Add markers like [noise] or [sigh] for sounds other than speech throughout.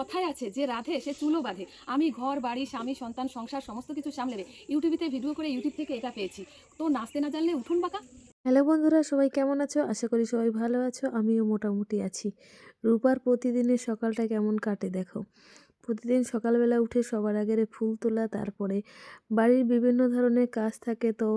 কথায় আছে যে রাধে সে চুলো বাঁধে। আমি ঘর, বাড়ি, স্বামী, সন্তান, সংসার, সমস্ত কিছু সামলেবে। ইউটিউবিতে ভিডিও করে ইউটিউব থেকে এটা পেয়েছি। তো নাচতে না জানলে উঠুন বাঁকা। হ্যালো বন্ধুরা, সবাই কেমন আছো? আশা করি সবাই ভালো আছো। আমিও মোটামুটি আছি। রূপার প্রতিদিনের সকালটা কেমন কাটে দেখো। প্রতিদিন সকালবেলা উঠে সবার আগে ফুল তোলা, তারপরে বাড়ির বিভিন্ন ধরনের কাজ থাকে। তো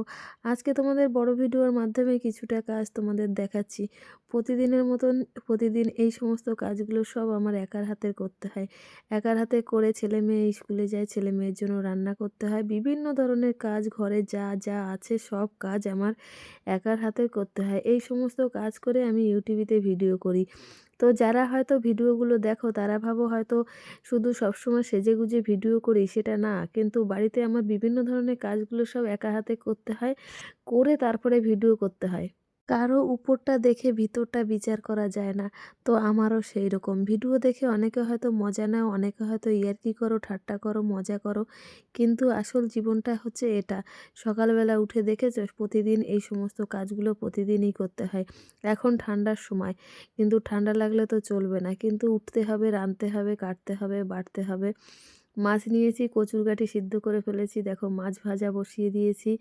আজকে তোমাদের বড় ভিডিওর মাধ্যমে কিছুটা কাজ তোমাদের দেখাচ্ছি। প্রতিদিনের মতন, প্রতিদিন এই সমস্ত কাজগুলো সব আমার একার হাতে করতে হয়। একার হাতে করে ছেলে মেয়ে স্কুলে যায়, ছেলে মেয়ের জন্য রান্না করতে হয়। বিভিন্ন ধরনের কাজ, ঘরে যা যা আছে সব কাজ আমার একার হাতে করতে হয়। এই সমস্ত কাজ করে আমি ইউটিউবিতে ভিডিও করি। তো যারা হয়তো ভিডিওগুলো দেখো, তারা ভাবো হয়তো শুধু সবসময় সেজে গুজে ভিডিও করি, সেটা না। কিন্তু বাড়িতে আমার বিভিন্ন ধরনের কাজগুলো সব একা হাতে করতে হয়, করে তারপরে ভিডিও করতে হয়। কারও উপরটা দেখে ভিতরটা বিচার করা যায় না। তো আমারও সেই রকম ভিডিও দেখে অনেকে হয়তো মজা নাও, অনেকে হয়তো ইয়ার্কি করো, ঠাট্টা করো, মজা করো। কিন্তু আসল জীবনটা হচ্ছে এটা। সকালবেলা উঠে দেখেছ? প্রতিদিন এই সমস্ত কাজগুলো প্রতিদিনই করতে হয়। এখন ঠান্ডার সময়। কিন্তু ঠান্ডা লাগলে তো চলবে না। কিন্তু উঠতে হবে, রাঁধতে হবে, কাটতে হবে বাটতে হবে। মাছ নিয়েছি কচুরগাঠি সিদ্ধ করে ফেলেছি। দেখো, মাছ ভাজা বসিয়ে দিয়েছি।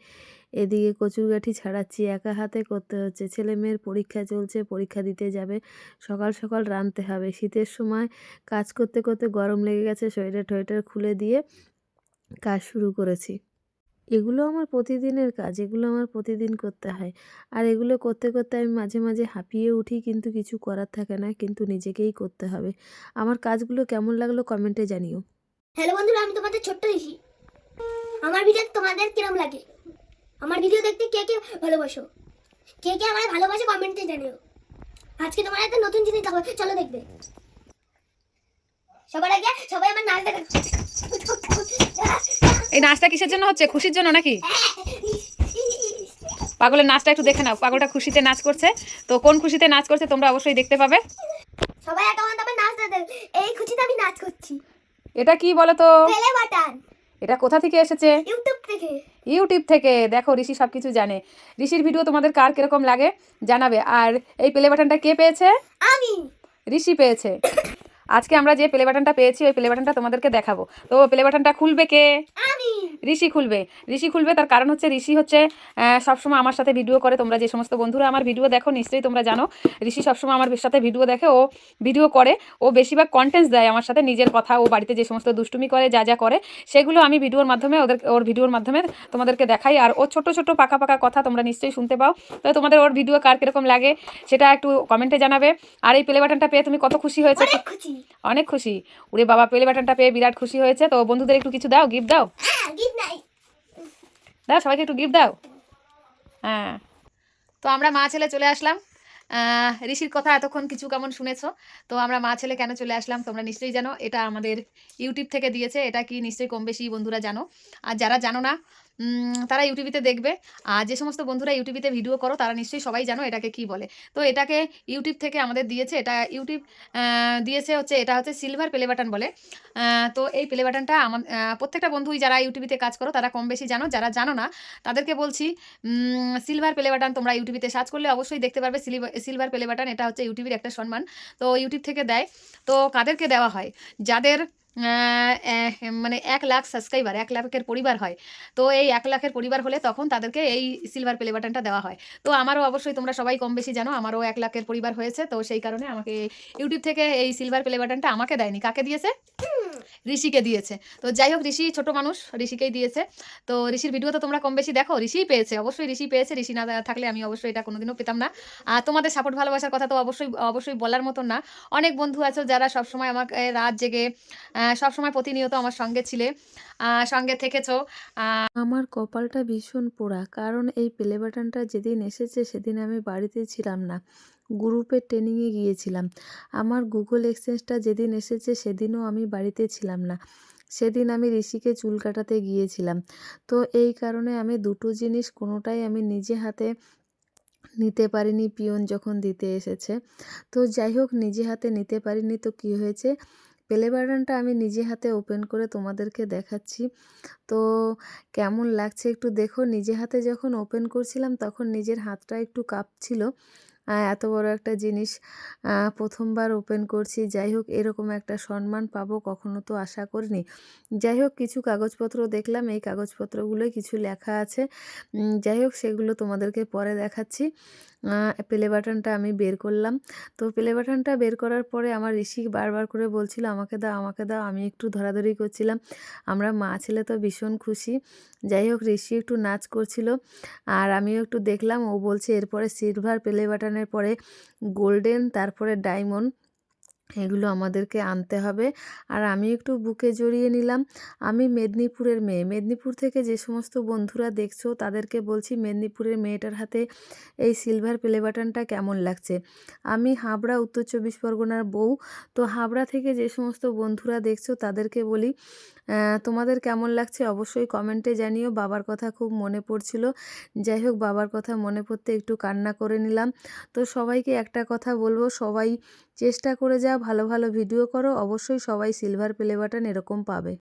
এদিকে কচুরগাঠি ছাড়াচ্ছি একা হাতে। করতে হচ্ছে ছেলে মেয়ের পরীক্ষা চলছে, পরীক্ষা দিতে যাবে। সকাল সকাল রাঁধতে হবে। শীতের সময় কাজ করতে করতে গরম লেগে গেছে, সোয়েটার টোয়েটার খুলে দিয়ে কাজ শুরু করেছি। এগুলো আমার প্রতিদিনের কাজ, এগুলো আমার প্রতিদিন করতে হয়। আর এগুলো করতে করতে আমি মাঝে মাঝে হাঁপিয়ে উঠি, কিন্তু কিছু করার থাকে না, কিন্তু নিজেকেই করতে হবে। আমার কাজগুলো কেমন লাগল কমেন্টে জানিও। হ্যালো বন্ধুরা আমি তোমাদের ছোট্ট ঋষি। আমার ভিডিও তোমাদের কিরম লাগে? আমার ভিডিও দেখতে কে কে ভালোবাসো? কে কে আমার ভালোবাসে কমেন্টে জানিও। আজকে তোমার একটা নতুন জিনিস দেখাবো চলো দেখবে। সবার আগে সবাই আমার নাচ দেখাচ্ছে এই নাচটা কিসের জন্য হচ্ছে? খুশির জন্য নাকি? পাগলের নাচটা একটু দেখে নাও। পাগলটা খুশিতে নাচ করছে। তো কোন খুশিতে নাচ করছে তোমরা অবশ্যই দেখতে পাবে। সবাই একটা নাচ এই খুশিতে আমি নাচ করছি। এটা কি বলো তো এটা কোথা থেকে এসেছে? ইউটিউব থেকে। ইউটিউব থেকে। দেখো ঋষি সব কিছু জানে। ঋষির ভিডিও তোমাদের কার কীরকম লাগে জানাবে। আর এই প্লে বাটনটা কে পেয়েছে? আমি। ঋষি পেয়েছে। [coughs] আজকে আমরা যে প্লে বাটনটা পেয়েছি ওই প্লে বাটনটা তোমাদেরকে দেখাবো। তো প্লে বাটনটা খুলবে কে? ঋষি খুলবে। ঋষি খুলবে তার কারণ হচ্ছে ঋষি হচ্ছে সবসময় আমার সাথে ভিডিও করে। তোমরা যে সমস্ত বন্ধুরা আমার ভিডিও দেখো নিশ্চয়ই তোমরা জানো ঋষি সবসময় আমার সাথে ভিডিও দেখে ও ভিডিও করে। ও বেশিরভাগ কন্টেন্টস দেয় আমার সাথে নিজের কথা ও বাড়িতে যে সমস্ত দুষ্টুমি করে যা যা করে সেগুলো আমি ভিডিওর মাধ্যমে ওদের ওর ভিডিওর মাধ্যমে তোমাদেরকে দেখাই। আর ও ছোট ছোট পাকা পাকা কথা তোমরা নিশ্চয়ই শুনতে পাও। তো তোমাদের ওর ভিডিও কার কীরকম লাগে সেটা একটু কমেন্টে জানাবে। আর এই প্লে বাটনটা পেয়ে তুমি কত খুশি হয়েছে? অনেক খুশি। উড়ে বাবা প্লে বাটনটা পেয়ে বিরাট খুশি হয়েছে। তো বন্ধুদের একটু কিছু দাও গিফট দাও। দাও, সবাইকে একটু গিফট দাও। হ্যাঁ। তো আমরা মা ছেলে চলে আসলাম। ঋষির কথা এতক্ষণ কিছু কেমন শুনেছো? তো আমরা মা ছেলে কেন চলে আসলাম তোমরা নিশ্চয়ই জানো। এটা আমাদের ইউটিউব থেকে দিয়েছে। এটা কি নিশ্চয়ই কম বেশি বন্ধুরা জানো। আর যারা জানো না তারা ইউটিউবিতে দেখবে। আর যে সমস্ত বন্ধুরা ইউটিউবিতে ভিডিও করো, তারা নিশ্চয়ই সবাই জানো এটাকে কি বলে। তো এটাকে ইউটিউব থেকে আমাদের দিয়েছে, এটা ইউটিউব দিয়েছে হচ্ছে, এটা হচ্ছে সিলভার প্লে বাটন বলে। তো এই প্লে বাটনটা আমার প্রত্যেকটা বন্ধুই যারা ইউটিউবিতে কাজ করো, তারা কম বেশি জানো, যারা জানো না, তাদেরকে বলছি সিলভার প্লে বাটন তোমরা ইউটিউবিতে সার্চ করলে অবশ্যই দেখতে পারবে সিলভার প্লে বাটন এটা হচ্ছে ইউটিউবের একটা সম্মান। তো ইউটিউব থেকে দেয়। তো কাদেরকে দেওয়া হয়? যাদের মানে এক লাখ সাবস্ক্রাইবার এক লাখের পরিবার হয়। তো এই এক লাখের পরিবার হলে তখন তাদেরকে এই সিলভার প্লে বাটনটা দেওয়া হয়। তো আমারও অবশ্যই তোমরা সবাই কম বেশি জানো, আমারও এক লাখের পরিবার হয়েছে। তো সেই কারণে আমাকে ইউটিউব থেকে এই সিলভার প্লে বাটনটা আমাকে দেয়নি। কাকে দিয়েছে? ঋষিকে দিয়েছে। তো যাই হোক, ঋষি ছোট মানুষ, ঋষিকেই দিয়েছে। তো ঋষির ভিডিও তো তোমরা কম বেশি দেখো, ঋষিই পেয়েছে। অবশ্যই ঋষি পেয়েছে, ঋষি না থাকলে আমি অবশ্যই এটা কোনোদিনও পেতাম না। আর তোমাদের সাপোর্ট ভালোবাসার কথা তো অবশ্যই অবশ্যই বলার মতন না। অনেক বন্ধু আছো যারা সবসময় আমাকে রাত জেগে সবসময় প্রতিনিয়ত আমার সঙ্গে ছিলে সঙ্গে থেকেছো। আমার কপালটা ভীষণ পোড়া, কারণ এই প্লে বাটনটা যেদিন এসেছে সেদিন আমি বাড়িতে ছিলাম না। গ্রুপের ট্রেনিংয়ে গিয়েছিলাম। আমার গুগল এক্সচেঞ্জটা যেদিন এসেছে সেদিনও আমি বাড়িতে ছিলাম না। সেদিন আমি ঋষিকে চুল কাটাতে গিয়েছিলাম। তো এই কারণে আমি দুটো জিনিস কোনোটাই আমি নিজে হাতে নিতে পারিনি পিয়ন যখন দিতে এসেছে। তো যাই হোক, নিজে হাতে নিতে পারিনি তো কী হয়েছে? প্লে বাটনটা আমি নিজে হাতে ওপেন করে তোমাদেরকে দেখাচ্ছি। তো কেমন লাগছে একটু দেখো। নিজে হাতে যখন ওপেন করছিলাম তখন নিজের হাতটা একটু কাঁপছিল। এত বড় একটা জিনিস প্রথমবার ওপেন করছি। যাই হোক এরকম একটা সম্মান পাবো কখনো তো আশা করিনি। যাই হোক কিছু কাগজপত্র দেখলাম, এই কাগজপত্রগুলোয় কিছু লেখা আছে। যাই হোক সেগুলো তোমাদেরকে পরে দেখাচ্ছি। প্লে বাটনটা আমি বের করলাম। তো প্লে বাটনটা বের করার পরে আমার ঋষি বারবার করে বলছিল, আমাকে দাও আমাকে দাও। আমি একটু ধরাধরি করছিলাম। আমরা মা ছেলে তো ভীষণ খুশি। যাই হোক, ঋষি একটু নাচ করছিল আর আমিও একটু দেখলাম। ও বলছে, এরপরে সিলভার প্লে বাটনের পরে গোল্ডেন তারপরে ডায়মন্ড এগুলো আমাদেরকে আনতে হবে। আর আমি একটু বুকে জড়িয়ে নিলাম, আমি মেদিনীপুরের মেয়ে। মেদিনীপুর থেকে যে সমস্ত বন্ধুরা দেখছ, তাদেরকে বলছি মেদিনীপুরের মেয়েটার হাতে এই সিলভার প্লে বাটনটা কেমন লাগছে? আমি হাবড়া, উত্তর চব্বিশ পরগনার বউ। তো হাবড়া থেকে যে সমস্ত বন্ধুরা দেখছ, তাদেরকে বলি তোমাদের কেমন লাগছে অবশ্যই কমেন্টে জানিও। বাবার কথা খুব মনে পড়ছিল। যাই হোক, বাবার কথা মনে পড়তে একটু কান্না করে নিলাম। তো সবাইকে একটা কথা বলব, সবাই চেষ্টা করে যাও ভালো ভালো ভিডিও করো অবশ্যই সবাই সিলভার প্লে বাটন এরকম পাবে।